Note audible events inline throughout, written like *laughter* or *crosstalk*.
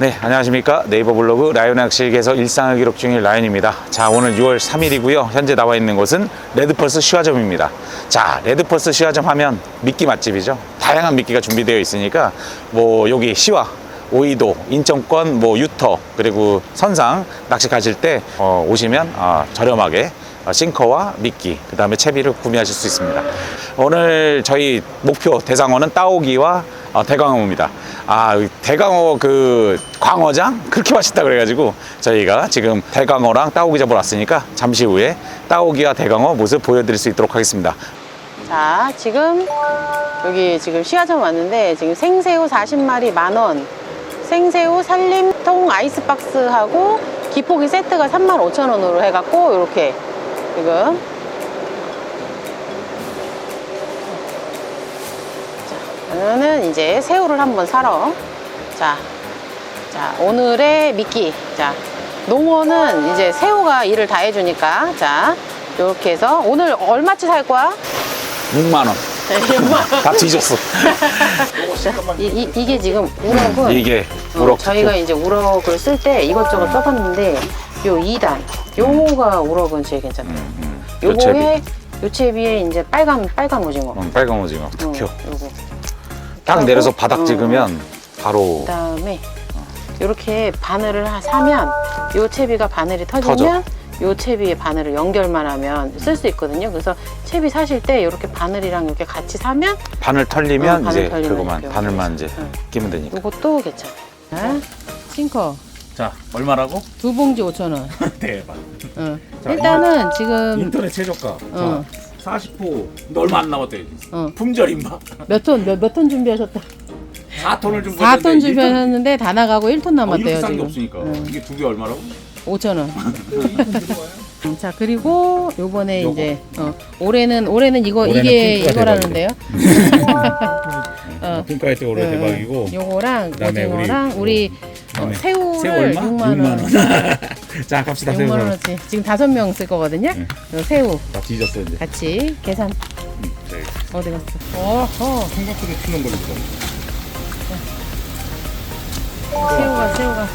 네, 안녕하십니까. 네이버 블로그 라이온 낚시에서 일상을 기록 중인 라이언입니다. 자, 오늘 6월 3일이고요. 현재 나와 있는 곳은 레드펄스 시화점입니다. 자, 레드펄스 시화점 하면 미끼 맛집이죠. 다양한 미끼가 준비되어 있으니까 뭐 여기 시화, 오이도, 인천권, 뭐 유터, 그리고 선상 낚시 가실 때 어, 오시면 아, 저렴하게 어, 싱커와 미끼, 그 다음에 채비를 구매하실 수 있습니다. 오늘 저희 목표 대상어는 따오기와 어, 대광어입니다. 아, 이 대광어 그 광어장 그렇게 맛있다 그래가지고 저희가 지금 대광어랑 따오기 잡으러 왔으니까 잠시 후에 따오기와 대광어 모습 보여드릴 수 있도록 하겠습니다. 자, 지금 여기 지금 시야점 왔는데 지금 생새우 40마리 만 원, 생새우 살림통 아이스박스하고 기포기 세트가 35,000원으로 해갖고 이렇게 지금 자, 그러면은 이제 새우를 한번 사러 자, 자 오늘의 미끼 자 농어는 이제 새우가 일을 다 해주니까 자 이렇게 해서 오늘 얼마치 살 거야? 6만 원. 다 뒤졌어. 자, 이, 이, 이게 지금 우럭은 이게 어, 우럭. 저희가 이제 우럭을 쓸 때 이것저것 써봤는데 요 2단 요거가 우럭은 제일 괜찮아요 음, 요거에 요채비에 이제 빨간 빨간 오징어 음, 빨간 오징어 어, 특효. 요거 딱 내려서 바닥 어, 찍으면 바로 그다음에 요렇게 바늘을 하- 사면 요 채비가 바늘이 터지면 요 채비에 바늘을 연결만 하면 쓸 수 있거든요. 그래서 채비 사실 때 이렇게 바늘이랑 이렇게 같이 사면 바늘 털리면 어, 바늘 이제 털리면 그거만 이렇게 바늘만 이제 응. 끼면 되니까. 요것도 괜찮아요. 자, 싱커 자, 얼마라고? 두 봉지 5천 원. *laughs* 대박. 어. 자, 일단은 지금 인터넷 최저가. 어. 자, 40호 얼마 안 남았대. 어. 품절 임박. 몇 톤, 몇, 몇 톤 준비하셨다? 4톤을 좀 4톤 준비하셨는데 다 나가고 1톤 남았대요, 어, 싼게 지금. 없으니까. 응. 이게 두 개 얼마라고? 5천 원. 음, *laughs* 자 그리고 요번에 요거. 이제 어, 올해는 올해는 이거 올해는 이게 핑크가 이거라는데요. *laughs* *laughs* 어, 핑크화이트 올해 음, 대박이고. 요거랑 그다음에 우리 오징어랑 우리, 어, 그다음에 새우를 새우 얼마? 6만 원. *laughs* 자, 갑시다. 6만 원어치. 지금 다섯 명 쓸 거거든요. 네. 요 새우 다 뒤졌어 이제. 같이 계산 저희 어디 갔어? 어허 생각보다 튀는 걸로 좀. 새우가 새우가.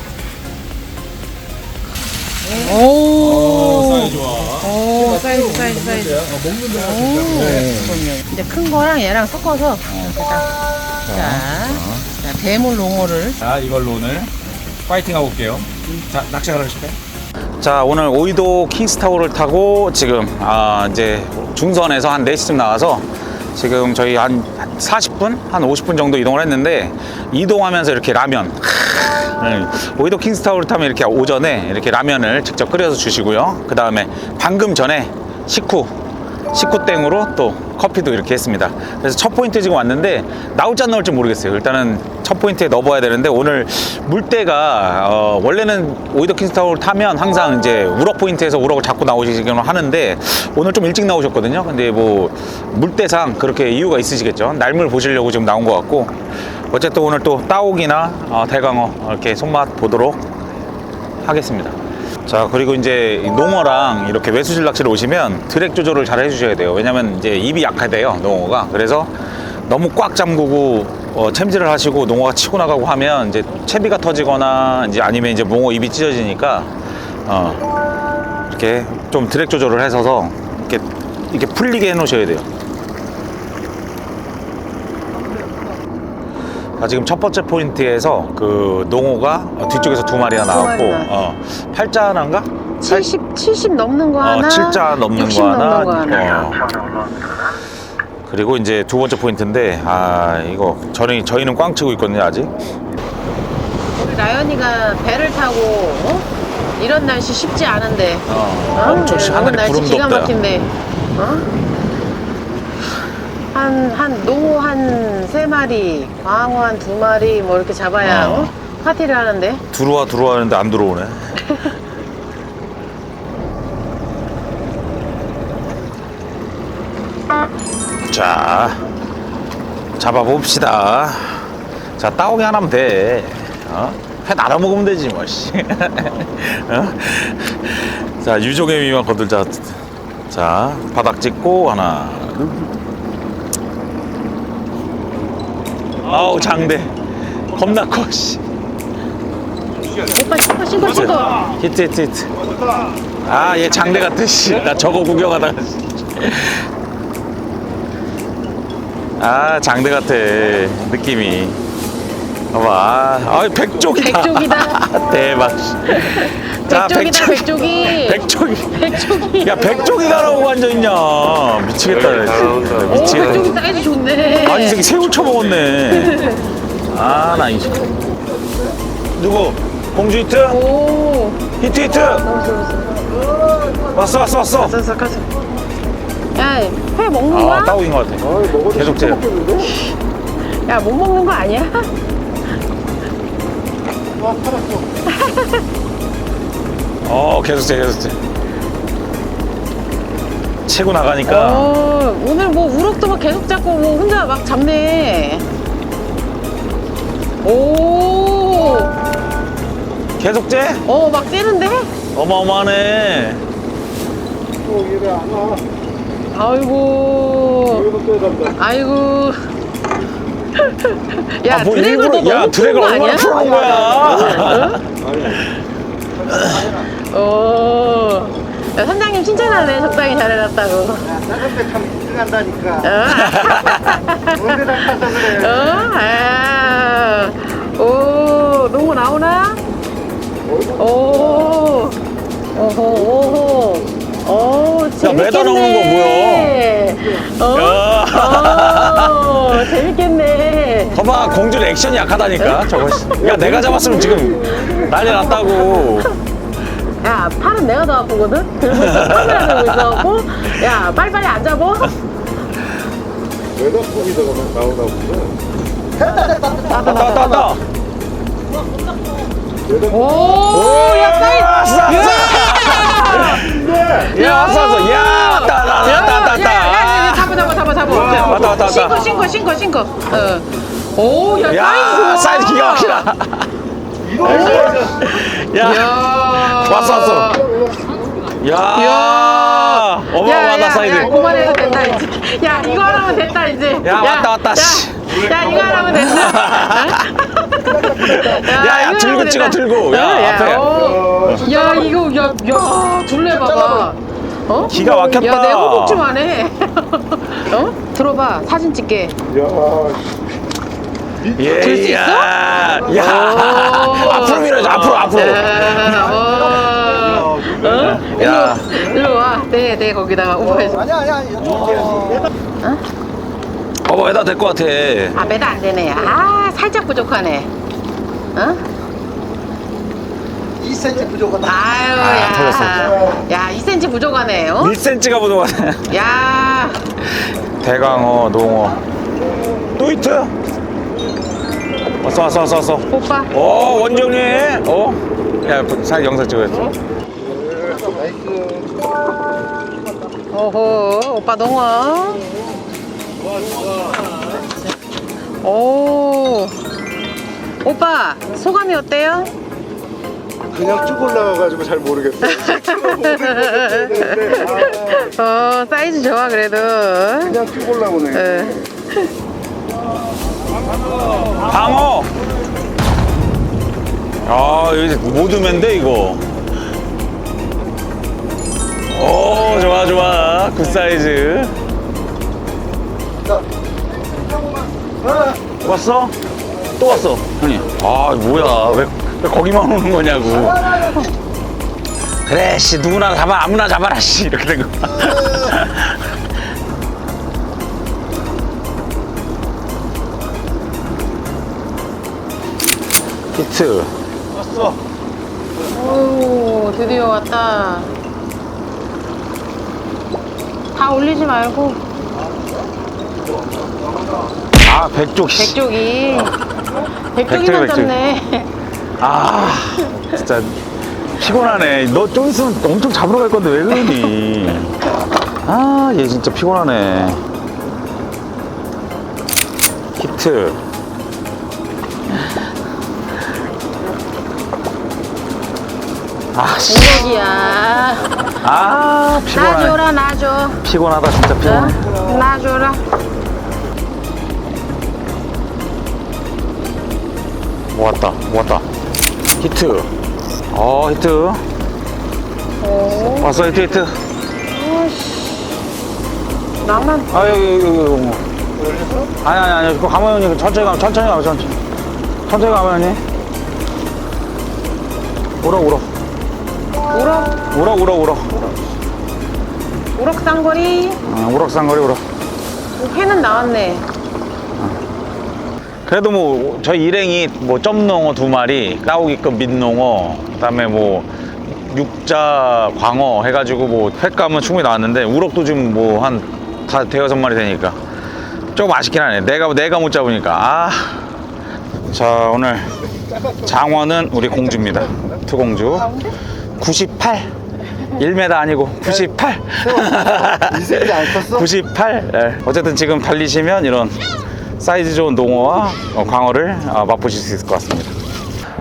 오. 어, 사이즈 좋아. 오 사이즈 사이즈 사이즈. 먹는 데가 오. 이제 큰 거랑 얘랑 섞어서 이렇게 딱. 자, 자 대물 농어를 자, 이걸로 오늘 파이팅 하고 올게요. 자, 낚시하러 가실까요? 자, 오늘 오이도 킹스타워를 타고 지금 아, 이제 중선에서 한 4시쯤 나와서 지금 저희 한 40분, 한 50분 정도 이동을 했는데 이동하면서 이렇게 라면 네, 오이도 킹스타워를 타면 이렇게 오전에 이렇게 라면을 직접 끓여서 주시고요. 그 다음에 방금 전에 식후 식구땡으로 또 커피도 이렇게 했습니다. 그래서 첫 포인트 지금 왔는데 나올지 안 나올지 모르겠어요. 일단은 첫 포인트에 넣어봐야 되는데 오늘 물때가 어, 원래는 오이도 킹스타워를 타면 항상 이제 우럭 포인트에서 우럭을 잡고 나오시기는 하는데 오늘 좀 일찍 나오셨거든요. 근데 뭐 물때상 그렇게 이유가 있으시겠죠. 날물 보시려고 지금 나온 것 같고 어쨌든 오늘 또 따오기나 어, 대강어 이렇게 손맛 보도록 하겠습니다. 자 그리고 이제 이 농어랑 이렇게 외수질 낚시를 오시면 드랙 조절을 잘 해주셔야 돼요. 왜냐면 이제 입이 약하대요 농어가. 그래서 너무 꽉 잠그고 어, 챔질을 하시고 농어가 치고 나가고 하면 이제 채비가 터지거나 이제 아니면 이제 농어 입이 찢어지니까 어, 이렇게 좀 드랙 조절을 해서서 이렇게 이렇게 풀리게 해놓으셔야 돼요. 자, 지금 첫 번째 포인트에서 그 농어가 뒤쪽에서 두 마리나 나왔고 마리나. 어, 팔자 하나인가? 70 70 넘는 거 하나. 어, 7자 넘는 60 거 하나. 넘는 거 하나. 어. 그리고 이제 두 번째 포인트인데 아 이거 저희 저희는 꽝 치고 있거든요 아직. 우리 라연이가 배를 타고 어? 이런 날씨 쉽지 않은데. 어, 어? 엄청 이런 날씨 구름도 기가 없다. 막힌데. 어? 한, 한, 노 한 세 마리, 광어 한 두 마리, 뭐 이렇게 잡아야, 어. 어? 파티를 하는데. 들어와 들어와 하는데 안 들어오네. *laughs* 자, 잡아봅시다. 자, 따오기 하나면 돼. 어? 회 나눠 먹으면 되지, 뭐, 씨. *laughs* 어? 자, 유종의 미만 거들자. 자, 바닥 찍고, 하나, 둘. 아우, 장대. 겁나 커, 씨. 오빠 신고 신고 신고. 히트 히트 히트 아 얘 장대 같아 씨나 저거 구경하다가 씨. 아 장대 같아 느낌이 봐봐 아, 아 백쪽이다 백쪽이다. *laughs* 대박 씨. 자 백쪽이다 백쪽이. 백쪽이 백쪽이. 야 백쪽이다라고 앉아 있냐 미치겠다 오 미치겠다 백쪽이 사이즈 좋네. 아니 이 새끼 새우 쳐먹었네 *laughs* 아 나 이 새끼 누구 공주 히트 오. 히트 히트 왔어 왔어 왔어 가서 가서. 야, 회 먹는 아 거야? 따오인 것 같아 계속 재 야, 못 먹는 거 아니야? 어 계속 재 계속 재 치고 나가니까 어, 오늘 뭐 우럭도 막 계속 잡고 뭐 혼자 막 잡네. 오, 계속 재 어, 막 떼는데? 어마어마하네 또 이래 안 와. 아이고, 여기도 또 간다. 아이고. 야, 아, 뭐너 일부러 야거 얼마나? 풀어놓은 거야 어. 야, 선장님 칭찬하네. 적당히 잘해놨다고. 작은 데참 집중한다니까. 어? 뭔데 다 타서 그래. 어? 아. 오, 농구 나오나? 오. 오호, 오호. 오, 재밌겠네. 매달 나오는 거 어? 야. 어, 재밌겠네. 봐봐 공주는 액션이 약하다니까 저거 씨. 야 내가 잡았으면 지금 난리 났다고 야, 팔은 내가 더 아프거든? 들고 있어, 카메라 들고 있어갖고. 야, 빨리빨리 안 잡어? 외곽 거기다가 나오나 보다. 왔다 왔다 왔다 외곽 오, 야, 사이즈! 야 왔어 왔어 야 왔다 왔다 왔다 왔다 야, 야, 야, 왔다 잡아, 잡아. 왔다, 왔다, 왔다. 신고, 신고, 신고, 신고. 어. 오, 야, 야 사이즈. 사이즈 기가 막히다 야 야. 왔어, 왔어. 야 야. 어마어마하다 사이즈 야, 그만해도 된다, 이제. 야, 이거 하라면 됐다, 이제. 야, 왔다, 왔다, 야, 씨. 야, 이거 하라면 된다. *laughs* 야, 야, 이거 들고 하라면 찍어, 된다. 들고. 야, 어, 앞에. 어. 야, 이거, 야, 야, 둘레 봐봐. 어? 기가 막혔다. 야, 내가 호복 좀 안 해. *laughs* 어? 들어봐, 사진 찍게. 야, 예, 들수 있어? 야, 야 오. 앞으로 밀어줘 앞으로 앞으로 야, 어. 어? 야. 일로, 일로 와. 네, 네, 거기다가 오버해서. 아니야, 아니야. 어머 에다 될것 같아 아, 매다 안 되네. 아, 살짝 부족하네. 어? 2cm 부족하다. 아유, 아, 야. 터졌어. 야, 2cm 부족하네. 어? 1cm가 부족하네 야. 대강어 농어 또 히트 왔어 왔어 왔어 왔어 오빠. 어 원정리 어야 살 영상 찍어야지. 오호, 오빠 농어. 오. 오빠, 소감이 어때요? 그냥 쭉 올라가가지고 잘 모르겠어. *laughs* 어, 사이즈 좋아, 그래도. 그냥 쭉 올라오네. 어. 방어 아 여기 모드맨데 이거 오 좋아 좋아 굿 사이즈 왔어? 또 왔어 형님 아 뭐야 왜, 왜 거기만 오는 거냐고 그래 씨 누구나 잡아 아무나 잡아라 씨 이렇게 된 거. *laughs* 히트 왔어. 오, 드디어 왔다. 다 올리지 말고 아 백쪽 씨. 백쪽이 백쪽이만 백쪽이, 잡네. 아 진짜 피곤하네 너 좀 있으면 엄청 잡으러 갈 건데 왜 그러니 아 얘 진짜 피곤하네 히트 아씨 우럭이야. 아 피곤하네 놔줘라, 놔줘. 피곤하다 진짜 피곤해 어? 놔줘라. 뭐 왔다 히트. 어, 히트. 오. 왔어, 히트, 히트. 낭만. 아, 여기, 여기, 여기. 여기. 아니, 아니, 아니. 그거 가면 형님, 천천히 가면, 천천히 가면, 천천히. 천천히 가면 형님. 울어, 울어. 우럭, 울어, 울어, 울어. 우럭 쌍거리. 어, 우럭상거리 울어. 오, 회는 나왔네. 그래도 뭐 저희 일행이 뭐 점농어 두 마리, 따오기급 민농어, 그다음에 뭐 육자 광어 해가지고 뭐 횟감은 충분히 나왔는데 우럭도 지금 뭐 한 다 대여섯 마리 되니까 조금 아쉽긴 하네. 내가 내가 못 잡으니까 아. 자 오늘 장어는 우리 공주입니다. 투공주. 98. 1m 아니고 98. 이세지 안 컸어? 98. *laughs* 예. 어쨌든 지금 달리시면 이런 사이즈 좋은 농어와 어, 광어를 어, 맛보실 수 있을 것 같습니다.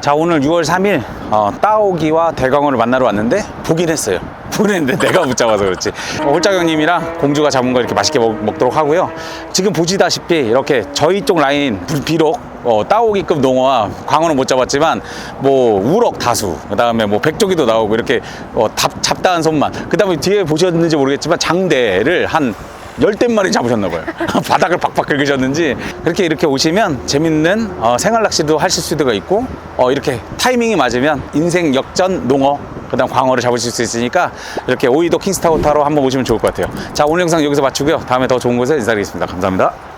자 오늘 6월 3일 어, 따오기와 대광어를 만나러 왔는데 보긴 했어요. *laughs* 보긴 했는데 내가 못 잡아서 그렇지. 어, 홀짝 형님이랑 공주가 잡은 거 이렇게 맛있게 먹, 도록 하고요. 지금 보시다시피 이렇게 저희 쪽 라인 비- 비록 어, 따오기급 농어와 광어는 못 잡았지만 뭐 우럭 다수 그 다음에 뭐 백조기도 나오고 이렇게 어, 답, 잡다한 손만 그 다음에 뒤에 보셨는지 모르겠지만 장대를 한 열댓 마리 잡으셨나 봐요. *laughs* 바닥을 박박 긁으셨는지 그렇게 이렇게 오시면 재밌는 어, 생활 낚시도 하실 수가 있고 어, 이렇게 타이밍이 맞으면 인생 역전 농어 그다음 광어를 잡으실 수 있으니까 이렇게 오이도 킹스타워 타러 한번 오시면 좋을 것 같아요. 자 오늘 영상 여기서 마치고요. 다음에 더 좋은 곳에 인사드리겠습니다. 감사합니다.